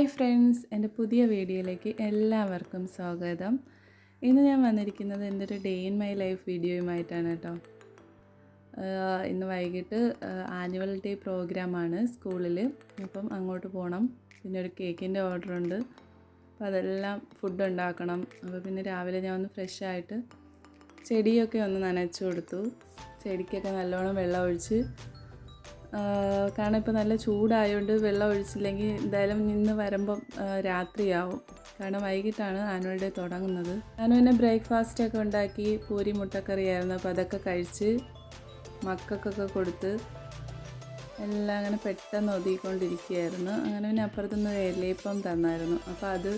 Hi friends എന്റെ പുതിയ വീഡിയോയിലേക്ക് എല്ലാവർക്കും സ്വാഗതം. ഇന്ന് ഞാൻ വന്നിരിക്കുന്നത് എന്റെ ഒരു ഡേ ഇൻ മൈ ലൈഫ് വീഡിയോയുമായിട്ടാണ് കേട്ടോ. ഇന്ന് വൈകിട്ട് ആനുവൽ ഡേ പ്രോഗ്രാമാണ് സ്കൂളിൽ അപ്പം അങ്ങോട്ട് പോകണം. പിന്നെ ഒരു കേക്കിന്റെ ഓർഡർ ഉണ്ട് അപ്പോൾ അതെല്ലാം ഫുഡ് ഉണ്ടാക്കണം. അപ്പോൾ പിന്നെ രാവിലെ ഞാൻ ഒന്ന് ഫ്രഷ് ആയിട്ട് ചെടിയൊക്കെ ഒന്ന് നനച്ചു കൊടുത്തു. ചെടിക്കൊക്കെ നല്ലോണം വെള്ളം ഒഴിച്ച് കാരണം ഇപ്പോൾ നല്ല ചൂടായതുകൊണ്ട് വെള്ളം ഒഴിച്ചില്ലെങ്കിൽ എന്തായാലും നിന്ന് വരുമ്പം രാത്രിയാവും. കാരണം വൈകിട്ടാണ് ആനുവൽ ഡേ തുടങ്ങുന്നത്. ഞാൻ പിന്നെ ബ്രേക്ക്ഫാസ്റ്റ് ഒക്കെ ഉണ്ടാക്കി പൂരി മുട്ടക്കറിയായിരുന്നു അപ്പോൾ അതൊക്കെ കഴിച്ച് മക്കൾക്കൊക്കെ കൊടുത്ത് എല്ലാം അങ്ങനെ പെട്ടെന്ന് ഒതുക്കിക്കൊണ്ടിരിക്കുകയായിരുന്നു അങ്ങനെ പിന്നെ അപ്പുറത്തുനിന്ന് എലയപ്പം തന്നായിരുന്നു. അപ്പോൾ അത്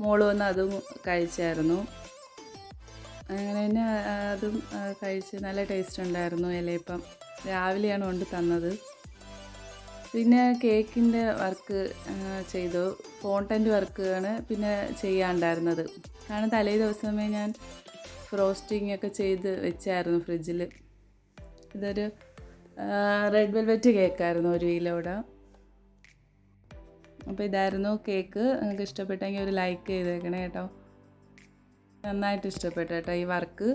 മോൾ വന്ന് അതും കഴിച്ചായിരുന്നു. അങ്ങനെ പിന്നെ അതും കഴിച്ച് നല്ല ടേസ്റ്റ് ഉണ്ടായിരുന്നു ഇലയപ്പം രാവിലെയാണ് കൊണ്ട് തന്നത്. പിന്നെ കേക്കിന്റെ വർക്ക് ചെയ്തു. ഫോണ്ടന്റ് വർക്കാണ് പിന്നെ ചെയ്യാണ്ടായിരുന്നത്. കാരണം തലേ ദിവസമേ ഞാൻ ഫ്രോസ്റ്റിംഗ് ഒക്കെ ചെയ്ത് വെച്ചായിരുന്നു ഫ്രിഡ്ജിൽ ഇതൊരു റെഡ് വെൽവെറ്റ് കേക്കായിരുന്നു ഒരു കിലോയുടെ അപ്പോൾ ഇതായിരുന്നു കേക്ക്. നിങ്ങൾക്ക് ഇഷ്ടപ്പെട്ടെങ്കിൽ ഒരു ലൈക്ക് ചെയ്തേക്കണേ കേട്ടോ. നന്നായിട്ട് ഇഷ്ടപ്പെട്ടു കേട്ടോ ഈ വർക്ക്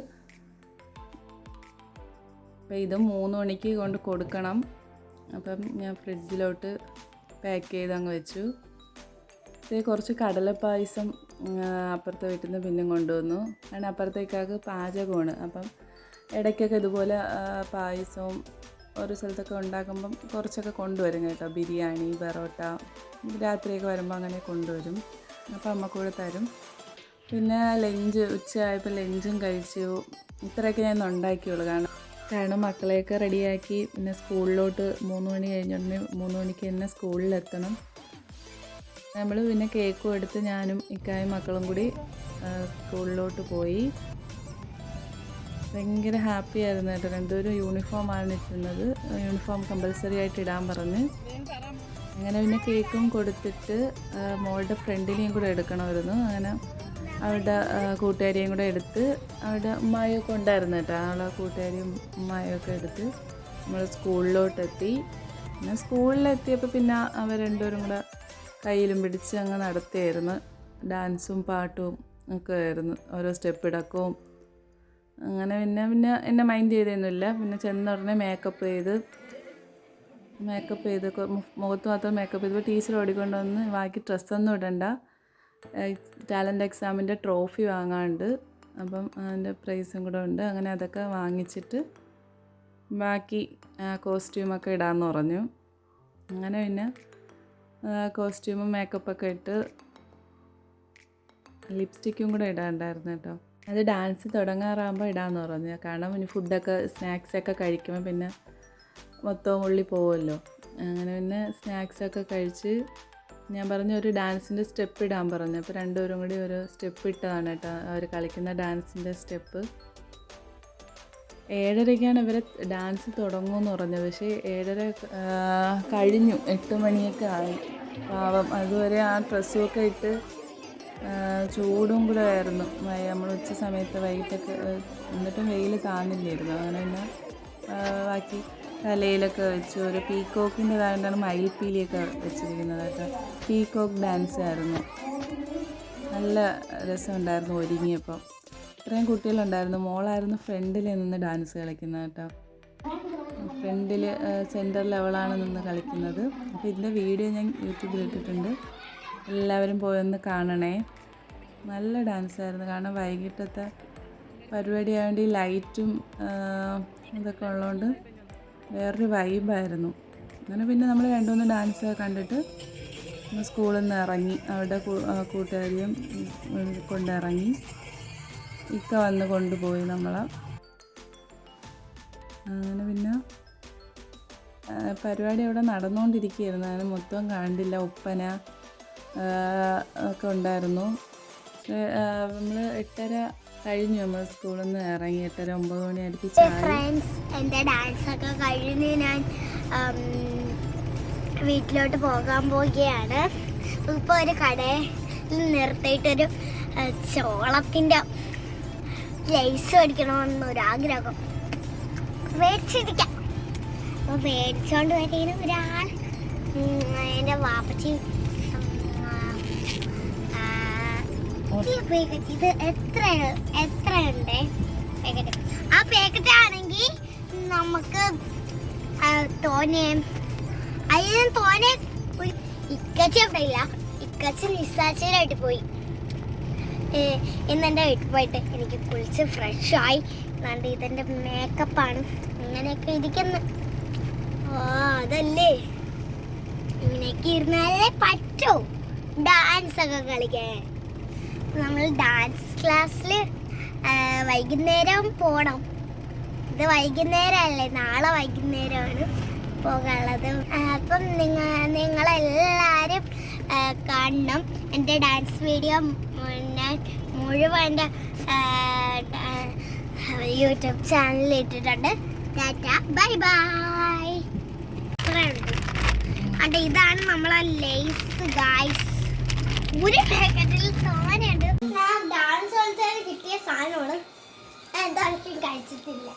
അപ്പോൾ ഇത് മൂന്ന് മണിക്ക് കൊണ്ട് കൊടുക്കണം. അപ്പം ഞാൻ ഫ്രിഡ്ജിലോട്ട് പാക്ക് ചെയ്ത് അങ്ങ് വെച്ചു. ഇത് കുറച്ച് കടലപ്പായസം പായസം അപ്പുറത്തെ വീട്ടിൽ നിന്ന് പിന്നെ കൊണ്ടുവന്നു. കാരണം അപ്പുറത്തേക്കാക്ക് പാചകമാണ്. അപ്പം ഇടയ്ക്കൊക്കെ ഇതുപോലെ പായസവും ഓരോ സ്ഥലത്തൊക്കെ ഉണ്ടാക്കുമ്പം കുറച്ചൊക്കെ കൊണ്ടുവരും കേട്ടോ. ബിരിയാണി പെറോട്ട രാത്രിയൊക്കെ വരുമ്പോൾ അങ്ങനെ കൊണ്ടുവരും. അപ്പോൾ അമ്മ കൂടെ തരും. പിന്നെ ലഞ്ച് ഉച്ചയായപ്പോൾ ലഞ്ചും കഴിച്ചു. ഇത്രയൊക്കെ ഞാൻ ഉണ്ടാക്കിയുള്ളൂ. കാരണം കാരണം മക്കളെയൊക്കെ റെഡിയാക്കി പിന്നെ സ്കൂളിലോട്ട് മൂന്ന് മണി കഴിഞ്ഞുടനെ മൂന്ന് മണിക്ക് തന്നെ സ്കൂളിലെത്തണം. നമ്മൾ പിന്നെ കേക്കും എടുത്ത് ഞാനും ഇക്കായും മക്കളും കൂടി സ്കൂളിലോട്ട് പോയി. ഭയങ്കര ഹാപ്പി ആയിരുന്നു കേട്ടോ. രണ്ടുപേരും യൂണിഫോമാണ് ഇട്ടുന്നത് യൂണിഫോം കമ്പൽസറി ആയിട്ട് ഇടാൻ പറഞ്ഞ്. അങ്ങനെ പിന്നെ കേക്കും കൊടുത്തിട്ട് മോളുടെ ഫ്രണ്ടിനെയും കൂടെ എടുക്കണമായിരുന്നു. അങ്ങനെ അവളുടെ ആ, കൂട്ടുകാരിയും കൂടെ എടുത്ത് അവരുടെ ഉമ്മായൊക്കെ ഉണ്ടായിരുന്നു കേട്ടോ. അവളെ കൂട്ടുകാരിയും ഉമ്മായും ഒക്കെ എടുത്ത് നമ്മൾ സ്കൂളിലോട്ടെത്തി. പിന്നെ സ്കൂളിലെത്തിയപ്പോൾ പിന്നെ അവർ രണ്ടുപേരും കൂടെ കയ്യിലും പിടിച്ച് അങ്ങ് നടത്തിയായിരുന്നു. ഡാൻസും പാട്ടും ഒക്കെ ആയിരുന്നു. ഓരോ സ്റ്റെപ്പ് ഇടക്കവും അങ്ങനെ പിന്നെ പിന്നെ എന്നെ മൈൻഡ് ചെയ്തൊന്നുമില്ല. പിന്നെ ചെന്ന ഉടനെ മേക്കപ്പ് ചെയ്ത് മേക്കപ്പ് ചെയ്ത് മുഖത്ത് മാത്രം മേക്കപ്പ് ചെയ്തപ്പോൾ ടീച്ചർ ഓടിക്കൊണ്ട് വന്ന് ബാക്കി ഡ്രസ്സൊന്നും ഇടണ്ട. ടാലന്റ് എക്സാമിന്റെ ട്രോഫി വാങ്ങാണ്ട് അപ്പം അതിന്റെ പ്രൈസും കൂടെ ഉണ്ട്. അങ്ങനെ അതൊക്കെ വാങ്ങിച്ചിട്ട് ബാക്കി കോസ്റ്റ്യൂമൊക്കെ ഇടാമെന്ന് പറഞ്ഞു. അങ്ങനെ പിന്നെ കോസ്റ്റ്യൂമും മേക്കപ്പൊക്കെ ഇട്ട് ലിപ്സ്റ്റിക്കും കൂടെ ഇടാണ്ടായിരുന്നു കേട്ടോ. അത് ഡാൻസ് തുടങ്ങാറാകുമ്പോൾ ഇടാമെന്ന് പറഞ്ഞു. കാരണം ഇനി ഫുഡൊക്കെ സ്നാക്സൊക്കെ കഴിക്കുമ്പോൾ പിന്നെ മൊത്തം ഉള്ളി പോകുമല്ലോ അങ്ങനെ പിന്നെ സ്നാക്സൊക്കെ കഴിച്ച് ഞാൻ പറഞ്ഞ ഒരു ഡാൻസിന്റെ സ്റ്റെപ്പ് ഇടാൻ പറഞ്ഞു. അപ്പോൾ രണ്ടുപേരും കൂടി ഒരു സ്റ്റെപ്പ് ഇട്ടതാണ് കേട്ടോ. അവർ കളിക്കുന്ന ഡാൻസിന്റെ സ്റ്റെപ്പ്. ഏഴരയ്ക്കാണ് ഇവരെ ഡാൻസ് തുടങ്ങുമെന്ന് പറഞ്ഞത്. പക്ഷേ ഏഴര കഴിഞ്ഞു. എട്ട് മണിയൊക്കെ ആയി. പാവം. അതുവരെ ആ ഡ്രസ്സുമൊക്കെ ഇട്ട് ചൂടും കൂടെ ആയിരുന്നു. നമ്മൾ ഉച്ച സമയത്ത് വൈകിട്ടൊക്കെ എന്നിട്ടും വെയിൽ താങ്ങില്ലായിരുന്നു അങ്ങനെ തന്നെ ബാക്കി തലയിലൊക്കെ വെച്ച് ഒരു പീക്കോക്കിന്റെതായിട്ടാണ് മയിൽപ്പീലിയൊക്കെ വെച്ചിരിക്കുന്നത് കേട്ടോ. പീക്കോക്ക് ഡാൻസ് ആയിരുന്നു. നല്ല രസമുണ്ടായിരുന്നു ഒരുങ്ങിയപ്പോൾ. ഇത്രയും കുട്ടികളുണ്ടായിരുന്നു. മോളായിരുന്നു ഫ്രണ്ടിൽ നിന്ന് ഡാൻസ് കളിക്കുന്നത് കേട്ടോ. ഫ്രണ്ടിൽ സെന്റർ ലെവലാണ് നിന്ന് കളിക്കുന്നത്. അപ്പോൾ ഇതിന്റെ വീഡിയോ ഞാൻ യൂട്യൂബിൽ ഇട്ടിട്ടുണ്ട്. എല്ലാവരും പോയൊന്ന് കാണണേ. നല്ല ഡാൻസ് ആയിരുന്നു. കാരണം വൈകിട്ടത്തെ പരിപാടി ആയതുകൊണ്ട് ലൈറ്റും ഇതൊക്കെ ഉള്ളതുകൊണ്ട് വേറൊരു വൈബായിരുന്നു അങ്ങനെ പിന്നെ നമ്മൾ രണ്ടു രണ്ടുമൂന്ന് ഡാൻസ് കണ്ടിട്ട് സ്കൂളിൽ നിന്ന് ഇറങ്ങി അവരുടെ കൂട്ടുകാരിയും കൊണ്ടിറങ്ങി. ഇക്ക വന്ന് കൊണ്ടുപോയി നമ്മളെ. അങ്ങനെ പിന്നെ പരിപാടി അവിടെ നടന്നുകൊണ്ടിരിക്കുകയായിരുന്നു അതിന് മൊത്തം കണ്ടില്ല ഒപ്പന ഒക്കെ ഉണ്ടായിരുന്നു. നമ്മൾ എട്ടര കഴിഞ്ഞു നമ്മൾ സ്കൂളിൽ നിന്ന് ഇറങ്ങിയിട്ട് ഒരു ഒമ്പത് മണി അടുപ്പിച്ച് ഫ്രണ്ട്സ് എന്റെ ഡാൻസ് ഒക്കെ കഴിഞ്ഞ് ഞാൻ വീട്ടിലോട്ട് പോകാൻ പോവുകയാണ്. ഇപ്പോൾ ഒരു കടയിൽ നിർത്തിയിട്ടൊരു ചോളത്തിന്റെ ലൈസ് മേടിക്കണമെന്നൊരു ആഗ്രഹം. മേടിച്ചിരിക്കാം. അപ്പോൾ മേടിച്ചോണ്ട് വരുന്ന ഒരാൾ. എന്റെ വാപ്പച്ചി വലിയ ആ പാക്കറ്റ് ആണെങ്കിൽ നമുക്ക് തോനെ അതിന് തോനെ ഇക്കച്ച അവിടെ ഇല്ല. ഇക്കച്ച നിസ്സാച്ചരായിട്ട് പോയി. ഇന്നെന്റെ വീട്ടിൽ പോയിട്ട് എനിക്ക് കുളിച്ച് ഫ്രഷായി എന്നാണ്ട് ഇതെന്റെ മേക്കപ്പാണ് ഇങ്ങനെയൊക്കെ ഇരിക്കുന്നു. ഓ അതല്ലേ? ഇങ്ങനെയൊക്കെ ഇരുന്നാലേ പറ്റൂ. ഡാൻസ് ഒക്കെ കളിക്കാൻ. നമ്മൾ ഡാൻസ് ക്ലാസ്സിൽ വൈകുന്നേരം പോകണം ഇത് വൈകുന്നേരമല്ലേ നാളെ വൈകുന്നേരമാണ് പോകാനുള്ളത്. അപ്പം നിങ്ങൾ നിങ്ങളെല്ലാവരും കാണണം. എന്റെ ഡാൻസ് വീഡിയോ ഞാൻ മുഴുവൻ യൂട്യൂബ് ചാനലിൽ ഇട്ടിട്ടുണ്ട്. Tata bye bye. അണ്ട് ഇതാണ് നമ്മളെ ലേസ് ഗായ്സ് ഒരു പാക്കറ്റിൽ തോനെയുണ്ട്. ഞാൻ എന്താണെങ്കിലും കഴിച്ചിട്ടില്ല.